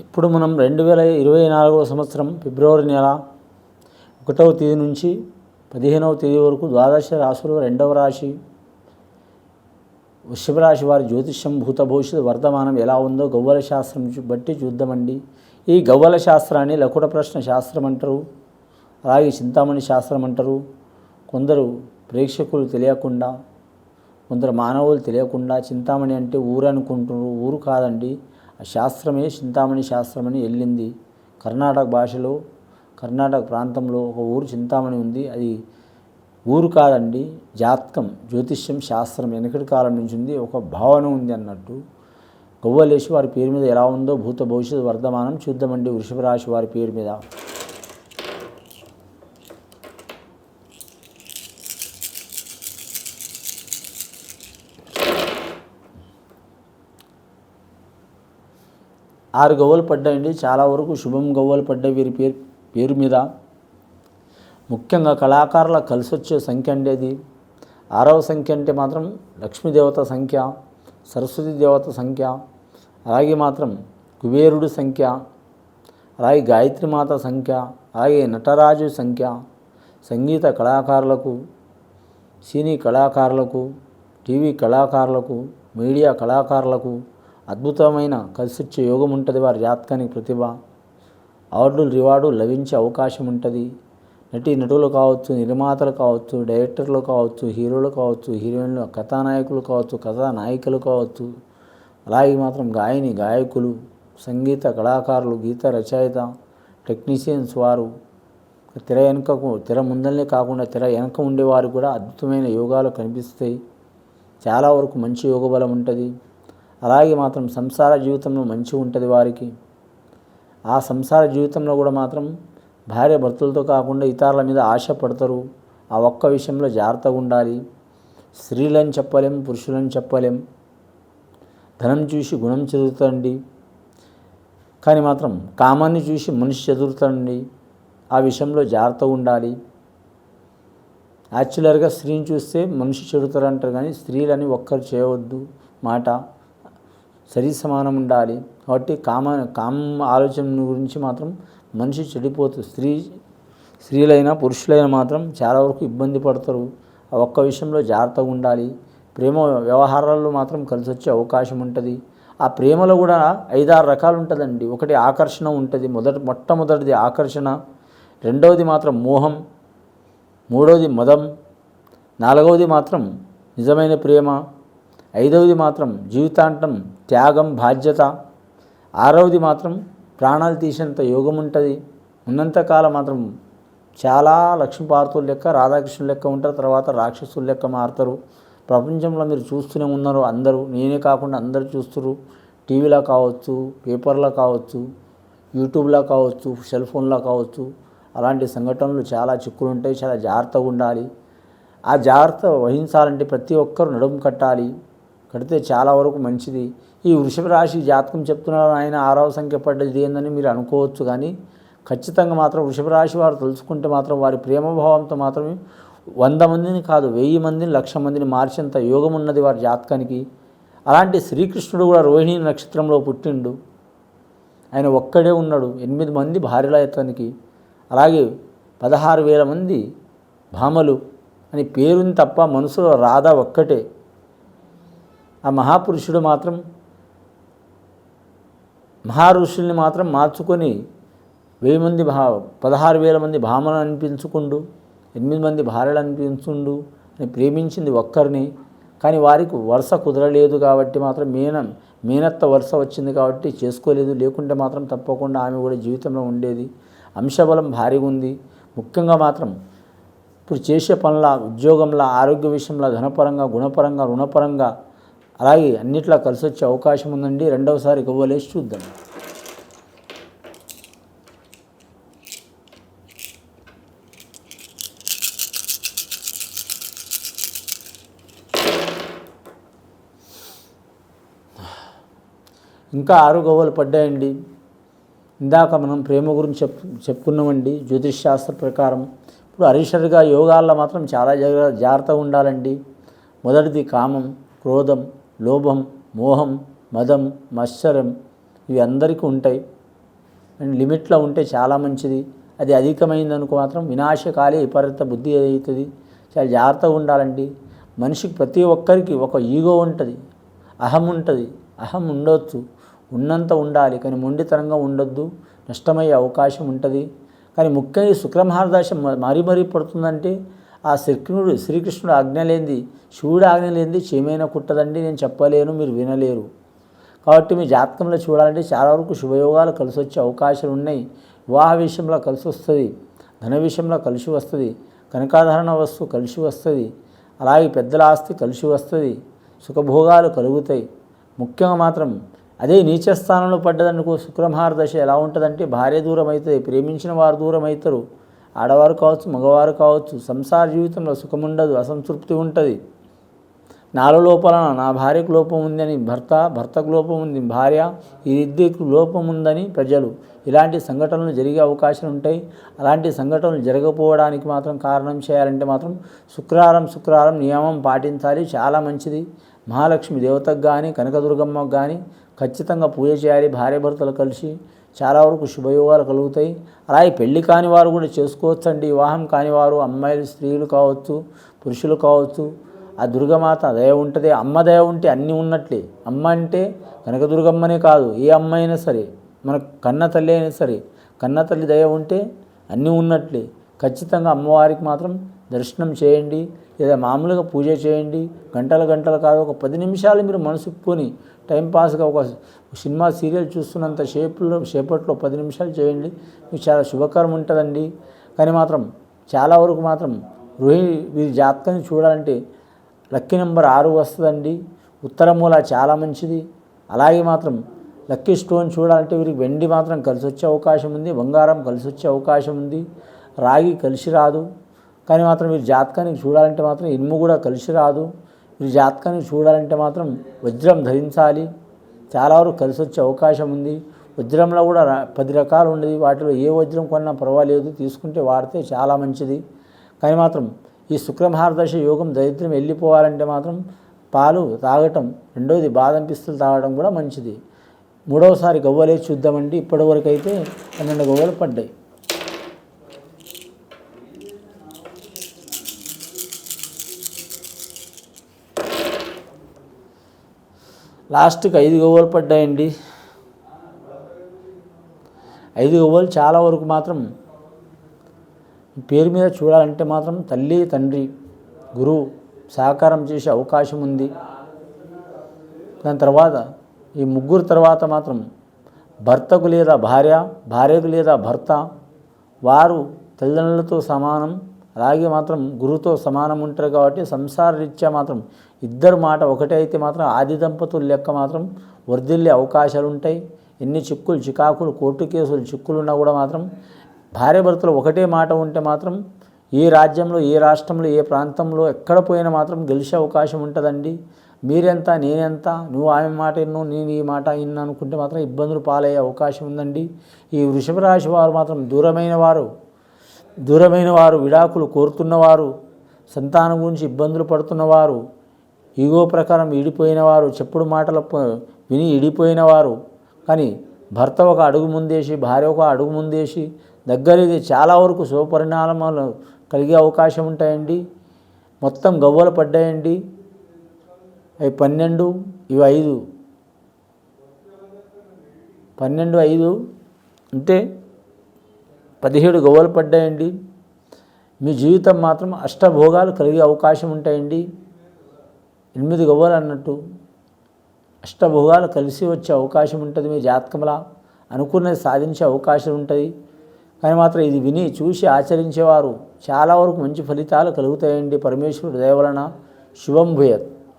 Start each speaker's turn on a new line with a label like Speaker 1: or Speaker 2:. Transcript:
Speaker 1: ఇప్పుడు మనం రెండు వేల ఇరవై నాలుగవ సంవత్సరం ఫిబ్రవరి నెల ఒకటవ తేదీ నుంచి పదిహేనవ తేదీ వరకు ద్వాదశ రాశులు రెండవ రాశి వృషభ రాశి వారి జ్యోతిష్యం భూత భవిష్యత్తు వర్తమానం ఎలా ఉందో గవ్వల శాస్త్రం బట్టి చూద్దామండి. ఈ గవ్వల శాస్త్రాన్ని లకుట ప్రశ్న శాస్త్రం అంటారు. అలాగే చింతామణి శాస్త్రం అంటారు. కొందరు ప్రేక్షకులు తెలియకుండా కొందరు మానవులు తెలియకుండా చింతామణి అంటే ఊరు అనుకుంటున్నారు. ఊరు కాదండి. ఆ శాస్త్రమే చింతామణి శాస్త్రం అని వెళ్ళింది. కర్ణాటక భాషలో కర్ణాటక ప్రాంతంలో ఒక ఊరు చింతామణి ఉంది. అది ఊరు కాదండి జాతకం జ్యోతిష్యం శాస్త్రం వెనకటి కాలం నుంచి ఉంది. ఒక భావన ఉంది అన్నట్టు. గవ్వలేసి వారి పేరు మీద ఎలా ఉందో భూత భవిష్యత్ వర్ధమానం చూద్దామండి వృషభ రాశి వారి పేరు మీద. ఆరు గవ్వలు పడ్డాయండి. చాలా వరకు శుభం గవ్వలు పడ్డాయి వీరి పేరు పేరు మీద. ముఖ్యంగా కళాకారుల కలిసి వచ్చే సంఖ్య అండి అది. ఆరవ సంఖ్య అంటే మాత్రం లక్ష్మీదేవత సంఖ్య సరస్వతి దేవత సంఖ్య అలాగే మాత్రం కుబేరుడు సంఖ్య అలాగే గాయత్రి మాత సంఖ్య అలాగే నటరాజు సంఖ్య సంగీత కళాకారులకు సినీ కళాకారులకు టీవీ కళాకారులకు మీడియా కళాకారులకు అద్భుతమైన కలిసిచ్చే యోగం ఉంటుంది వారి జాతకానికి ప్రతిభ. అవార్డులు రివార్డు లభించే అవకాశం ఉంటుంది నటి నటులు కావచ్చు నిర్మాతలు కావచ్చు డైరెక్టర్లు కావచ్చు హీరోలు కావచ్చు హీరోయిన్లు కథానాయకులు కావచ్చు కథానాయికలు కావచ్చు. అలాగే మాత్రం గాయని గాయకులు సంగీత కళాకారులు గీత రచయిత టెక్నీషియన్స్ వారు తెర వెనుకకు తెర ముందరనే కాకుండా తెర వెనక ఉండేవారు కూడా అద్భుతమైన యోగాలు కనిపిస్తాయి. చాలా వరకు మంచి యోగ బలం ఉంటుంది. అలాగే మాత్రం సంసార జీవితంలో మంచి ఉంటుంది వారికి. ఆ సంసార జీవితంలో కూడా మాత్రం భార్య భర్తలతో కాకుండా ఇతరుల మీద ఆశ పడతారు. ఆ ఒక్క విషయంలో జాగ్రత్తగా ఉండాలి. స్త్రీలని చెప్పలేం పురుషులని చెప్పలేం. ధనం చూసి గుణం చదువుతండి కానీ మాత్రం కామాన్ని చూసి మనిషి చదువుతండి ఆ విషయంలో జాగ్రత్తగా ఉండాలి. యాక్చువల్గా స్త్రీని చూస్తే మనిషి చెడుతారంటారు కానీ స్త్రీలని ఒక్కరు చేయవద్దు. మాట సరి సమానం ఉండాలి కాబట్టి కామ కామ ఆలోచన గురించి మాత్రం మనిషి చెడిపోతుంది స్త్రీ స్త్రీలైనా పురుషులైనా మాత్రం చాలా వరకు ఇబ్బంది పడతారు. ఆ ఒక్క విషయంలో జాగ్రత్తగా ఉండాలి. ప్రేమ వ్యవహారాల్లో మాత్రం కలిసి వచ్చే అవకాశం ఉంటుంది. ఆ ప్రేమలో కూడా ఐదారు రకాలు ఉంటుందండి. ఒకటి ఆకర్షణ ఉంటుంది. మొదటి మొట్టమొదటిది ఆకర్షణ. రెండవది మాత్రం మోహం. మూడవది మదం. నాలుగవది మాత్రం నిజమైన ప్రేమ. ఐదవది మాత్రం జీవితాంతం త్యాగం బాధ్యత. ఆరవది మాత్రం ప్రాణాలు తీసేంత యోగం ఉంటుంది ఉన్నంతకాలం మాత్రం చాలా లక్ష్మీపార్తుల లెక్క రాధాకృష్ణుల లెక్క ఉంటారు. తర్వాత రాక్షసుల లెక్క మారుతారు. ప్రపంచంలో మీరు చూస్తూనే ఉన్నారు. అందరూ నేనే కాకుండా అందరూ చూస్తారు టీవీలో కావచ్చు పేపర్లో కావచ్చు యూట్యూబ్లో కావచ్చు సెల్ ఫోన్లో కావచ్చు. అలాంటి సంఘటనలు చాలా చిక్కులు ఉంటాయి చాలా జాగ్రత్తగా ఉండాలి. ఆ జాగ్రత్త వహించాలంటే ప్రతి ఒక్కరు నడుము కట్టాలి. కడితే చాలా వరకు మంచిది. ఈ వృషభ రాశి జాతకం చెప్తున్నారు ఆయన ఆరవ సంఖ్య పడ్డది ఏందని మీరు అనుకోవచ్చు కానీ ఖచ్చితంగా మాత్రం వృషభ రాశి వారు తెలుసుకుంటే మాత్రం వారి ప్రేమభావంతో మాత్రమే వంద మందిని కాదు వెయ్యి మందిని లక్ష మందిని మార్చేంత యోగం ఉన్నది వారి జాతకానికి. అలాంటి శ్రీకృష్ణుడు కూడా రోహిణి నక్షత్రంలో పుట్టిండు. ఆయన ఒక్కడే ఉన్నాడు. ఎనిమిది మంది భార్యల అతనికి అలాగే పదహారు వేల మంది భామలు అని పేరుని తప్ప మనసులో రాధ ఒక్కటే. ఆ మహాపురుషుడు మాత్రం మహారుషుల్ని మాత్రం మార్చుకొని వెయ్యి మంది భా పదహారు వేల మంది భామలు అనిపించుకుండు ఎనిమిది మంది భార్యలు అనిపించుండు అని ప్రేమించింది ఒక్కరిని. కానీ వారికి వరుస కుదరలేదు కాబట్టి మాత్రం మీన మీనత్త వరుస వచ్చింది కాబట్టి చేసుకోలేదు. లేకుంటే మాత్రం తప్పకుండా ఆమె కూడా జీవితంలో ఉండేది. అంశబలం భారీగా ఉంది. ముఖ్యంగా మాత్రం ఇప్పుడు చేసే పనుల ఉద్యోగంలో ఆరోగ్య విషయంలో ధనపరంగా గుణపరంగా రుణపరంగా అలాగే అన్నిట్లా కలిసి వచ్చే అవకాశం ఉందండి. రెండవసారి ఇవ్వలేసి చూద్దాం. ఇంకా ఆరు గవ్వలు పడ్డాయండి. ఇందాక మనం ప్రేమ గురించి చెప్ చెప్పుకున్నామండి. జ్యోతిష్ శాస్త్ర ప్రకారం. ఇప్పుడు అరిషర్గా యోగాల్లో మాత్రం చాలా జాగ్రత్త జాగ్రత్తగా ఉండాలండి. మొదటిది కామం క్రోధం లోభం మోహం మదం మత్సరం ఇవి అందరికీ ఉంటాయి. అండ్ లిమిట్లో ఉంటే చాలా మంచిది. అది అధికమైందనుకో మాత్రం వినాశకాలే విపరీత బుద్ధి అవుతుంది చాలా జాగ్రత్తగా ఉండాలండి. మనిషికి ప్రతి ఒక్కరికి ఒక ఈగో ఉంటుంది. అహం ఉంటుంది. అహం ఉండొచ్చు. ఉన్నంత ఉండాలి. కానీ మొండితనంగా ఉండొద్దు. నష్టమయ్యే అవకాశం ఉంటుంది. కానీ ముఖ్యంగా శుక్రమహారదాశ మరీ మరీ పడుతుందంటే ఆ శ్రీకృష్ణుడు శ్రీకృష్ణుడు ఆజ్ఞలేంది? శివుడు ఆజ్ఞలేంది? క్షేమైన చేమైనా కుట్టదండి? నేను చెప్పలేను మీరు వినలేరు. కాబట్టి మీ జాతకంలో చూడాలంటే చాలా వరకు శుభయోగాలు కలిసి వచ్చే అవకాశాలు ఉన్నాయి. వివాహ విషయంలో కలిసి వస్తుంది. ధన విషయంలో కలిసి వస్తుంది. కనకాధారణ వస్తువు కలిసి వస్తుంది. అలాగే పెద్దల ఆస్తి కలిసి వస్తుంది. సుఖభోగాలు కలుగుతాయి. ముఖ్యంగా మాత్రం అదే నీచ స్థానంలో పడ్డదనుకో శుక్రమహార దశ ఎలా ఉంటుందంటే భార్య దూరం అవుతుంది ప్రేమించిన వారు దూరం అవుతారు ఆడవారు కావచ్చు మగవారు కావచ్చు సంసార జీవితంలో సుఖం ఉండదు అసంతృప్తి ఉంటుంది. నాలో లోపల నా భార్యకు లోపం ఉందని భర్త భర్తకు లోపం ఉంది భార్య ఈ ఇద్దరికి లోపం ఉందని ప్రజలు ఇలాంటి సంఘటనలు జరిగే అవకాశాలు ఉంటాయి. అలాంటి సంఘటనలు జరగకపోవడానికి మాత్రం కారణం చేయాలంటే మాత్రం శుక్రవారం శుక్రవారం నియమం పాటించాలి. చాలా మంచిది. మహాలక్ష్మి దేవతకు కానీ కనకదుర్గమ్మకు కానీ ఖచ్చితంగా పూజ చేయాలి భార్య భర్తలు కలిసి. చాలా వరకు శుభయోగాలు కలుగుతాయి. అలాగే పెళ్ళి కాని వారు కూడా చేసుకోవచ్చు అండి వివాహం కాని వారు అమ్మాయిలు స్త్రీలు కావచ్చు పురుషులు కావచ్చు. ఆ దుర్గమాత దయ ఉంటుంది. అమ్మ దయ ఉంటే అన్నీ ఉన్నట్లే. అమ్మ అంటే కనకదుర్గమ్మనే కాదు. ఏ అమ్మ అయినా సరే మన కన్న తల్లి అయినా సరే కన్న తల్లి దయ ఉంటే అన్నీ ఉన్నట్లే. ఖచ్చితంగా అమ్మవారికి మాత్రం దర్శనం చేయండి. లేదా మామూలుగా పూజ చేయండి. గంటల గంటలు కాదు ఒక పది నిమిషాలు మీరు మనసు టైంపాస్గా ఒక సినిమా సీరియల్ చూస్తున్నంత షేపులో సేపట్లో పది నిమిషాలు చేయండి. మీకు చాలా శుభకరం ఉంటుందండి. కానీ మాత్రం చాలా వరకు మాత్రం రోహిణి వీరి జాతకాన్ని చూడాలంటే లక్కీ నెంబర్ ఆరు వస్తుందండి. ఉత్తర మూల చాలా మంచిది. అలాగే మాత్రం లక్కీ స్టోన్ చూడాలంటే వీరికి వెండి మాత్రం కలిసి వచ్చే అవకాశం ఉంది. బంగారం కలిసి వచ్చే అవకాశం ఉంది. రాగి కలిసి రాదు. కానీ మాత్రం వీరి జాతకానికి చూడాలంటే మాత్రం ఇనుము కూడా కలిసి రాదు. ఈ జాతకాన్ని చూడాలంటే మాత్రం వజ్రం ధరించాలి. చాలా వరకు కలిసి వచ్చే అవకాశం ఉంది. వజ్రంలో కూడా పది రకాలు ఉండేది వాటిలో ఏ వజ్రం కొన్నా పర్వాలేదు. తీసుకుంటే వాడితే చాలా మంచిది. కానీ మాత్రం ఈ శుక్రమహారదశ యోగం దరిద్రం వెళ్ళిపోవాలంటే మాత్రం పాలు తాగటం రెండవది బాదం పిస్తులు తాగడం కూడా మంచిది. మూడవసారి గవ్వలే చూద్దామండి. ఇప్పటివరకు అయితే పన్నెండు గవ్వలు పడ్డాయి. లాస్ట్కి ఐదు గవ్వలు పడ్డాయండి. ఐదు గవ్వలు చాలా వరకు మాత్రం పేరు మీద చూడాలంటే మాత్రం తల్లి తండ్రి గురువు సహకారం చేసే అవకాశం ఉంది. దాని తర్వాత ఈ ముగ్గురు తర్వాత మాత్రం భర్తకు లేదా భార్య భార్యకు లేదా భర్త వారు తల్లిదండ్రులతో సమానం. అలాగే మాత్రం గురువుతో సమానం ఉంటారు కాబట్టి సంసార రీత్యా మాత్రం ఇద్దరు మాట ఒకటే అయితే మాత్రం ఆది దంపతుల లెక్క మాత్రం వర్ధిల్లే అవకాశాలు ఉంటాయి. ఎన్ని చిక్కులు చికాకులు కోర్టు కేసులు చిక్కులున్నా కూడా మాత్రం భార్య భర్తలు ఒకటే మాట ఉంటే మాత్రం ఏ రాజ్యంలో ఏ రాష్ట్రంలో ఏ ప్రాంతంలో ఎక్కడ పోయినా మాత్రం గెలిచే అవకాశం ఉంటుందండి. మీరెంత నేనెంత నువ్వు ఆమె మాట ఎన్నో నేను ఈ మాట ఇన్న అనుకుంటే మాత్రం ఇబ్బందులు పాలయ్యే అవకాశం ఉందండి. ఈ వృషభ రాశి వారు మాత్రం దూరమైన వారు. దూరమైన వారు విడాకులు కోరుతున్నవారు సంతానం గురించి ఇబ్బందులు పడుతున్నవారు ఈగో ప్రకారం ఈడిపోయిన వారు చెప్పుడు మాటల విని ఈడిపోయిన వారు. కానీ భర్త ఒక అడుగు ముందేసి భార్య ఒక అడుగు ముందేసి దగ్గరది చాలా వరకు శుభపరిణామాలు కలిగే అవకాశం ఉంటాయండి. మొత్తం గవ్వలు పడ్డాయండి. అవి పన్నెండు ఇవి ఐదు. పన్నెండు ఐదు. అంటే పదిహేడు గవ్వలు పడ్డాయండి. మీ జీవితం మాత్రం అష్టభోగాలు కలిగే అవకాశం ఉంటాయండి. ఎనిమిది గవ్వలు అన్నట్టు అష్టభోగాలు కలిసి వచ్చే అవకాశం ఉంటుంది మీ జాతకంలా. అనుకున్నది సాధించే అవకాశం ఉంటుంది. కానీ మాత్రం ఇది విని చూసి ఆచరించేవారు చాలా వరకు మంచి ఫలితాలు కలుగుతాయండి. పరమేశ్వరుడు దయవలన శుభం భూయత్.